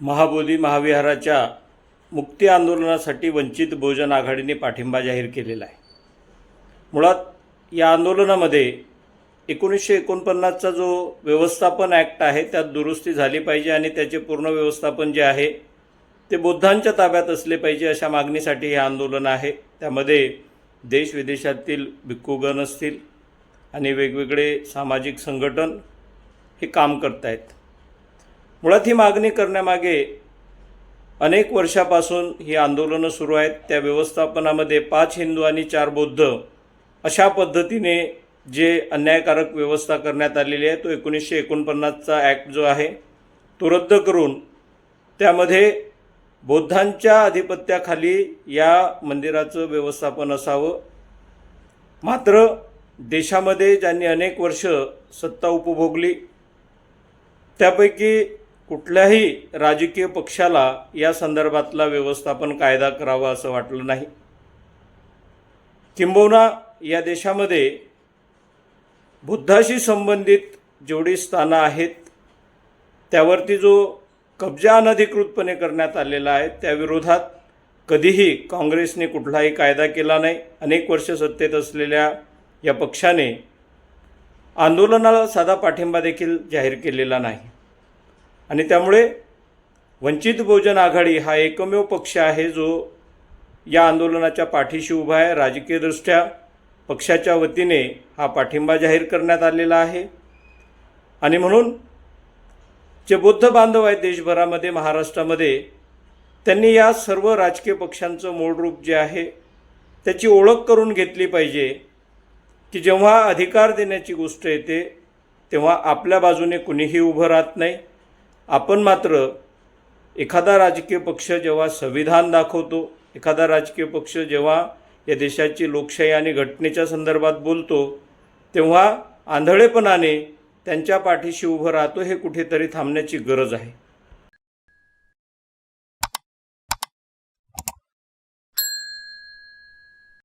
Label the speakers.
Speaker 1: महाबोधी महाविहाराच्या मुक्ती आंदोलनासाठी वंचित बहुजन आघाडीने पाठिंबा जाहीर केलेला आहे. मुळात या आंदोलनामध्ये एकोणीसशे एकोणपन्नासचा जो व्यवस्थापन ॲक्ट आहे त्यात दुरुस्ती झाली पाहिजे आणि त्याचे पूर्ण व्यवस्थापन जे आहे ते बुद्धांच्या ताब्यात असले पाहिजे अशा मागणीसाठी हे आंदोलन आहे. त्यामध्ये देश विदेशातील भिक्खूगण असतील आणि वेगवेगळे सामाजिक संघटन हे काम करत आहेत मुळात ही मागणी करण्यामागे अनेक वर्षापासून ही आंदोलनं सुरू आहेत. त्या व्यवस्थापनामध्ये पाच हिंदू आणि चार बौद्ध अशा पद्धतीने जे अन्यायकारक व्यवस्था करण्यात आलेली आहे तो एकोणीसशे एकोणपन्नासचा ॲक्ट जो आहे तो रद्द करून त्यामध्ये बौद्धांच्या अधिपत्याखाली या मंदिराचं व्यवस्थापन असावं. मात्र देशामध्ये ज्यांनी अनेक वर्ष सत्ता उपभोगली त्यापैकी कुठल्याही राजकीय पक्षाला या संदर्भातला व्यवस्थापन कायदा करावा असं वाटलं नाही. किंबहुना या देशामध्ये बुद्धाशी संबंधित जेवढी स्थानं आहेत त्यावरती जो कब्जा अनधिकृतपणे करण्यात आलेला आहे त्याविरोधात कधीही काँग्रेसने कुठलाही कायदा केला नाही. अनेक वर्ष सत्तेत असलेल्या या पक्षाने आंदोलनाला साधा पाठिंबा देखील जाहीर केलेला नाही. आणि त्यामुळे वंचित बहुजन आघाडी हा एकमेव पक्ष आहे जो या आंदोलनाच्या पाठीशी उभा आहे. राजकीयदृष्ट्या पक्षाच्या वतीने हा पाठिंबा जाहीर करण्यात आलेला आहे. आणि म्हणून जे बौद्ध बांधव आहेत देशभरामध्ये महाराष्ट्रामध्ये त्यांनी या सर्व राजकीय पक्षांचं मूळ रूप जे आहे त्याची ओळख करून घेतली पाहिजे की जेव्हा अधिकार देण्याची गोष्ट येते तेव्हा आपल्या बाजूने कुणीही उभं राहत नाही. आपण मात्र एखादा राजकीय पक्ष जेव्हा संविधान दाखवतो एखादा राजकीय पक्ष जेव्हा या देशाची लोकशाही आणि घटनेच्या संदर्भात बोलतो तेव्हा आंधळेपणाने त्यांच्या पाठीशी उभं राहतो हे कुठेतरी थांबण्याची गरज आहे.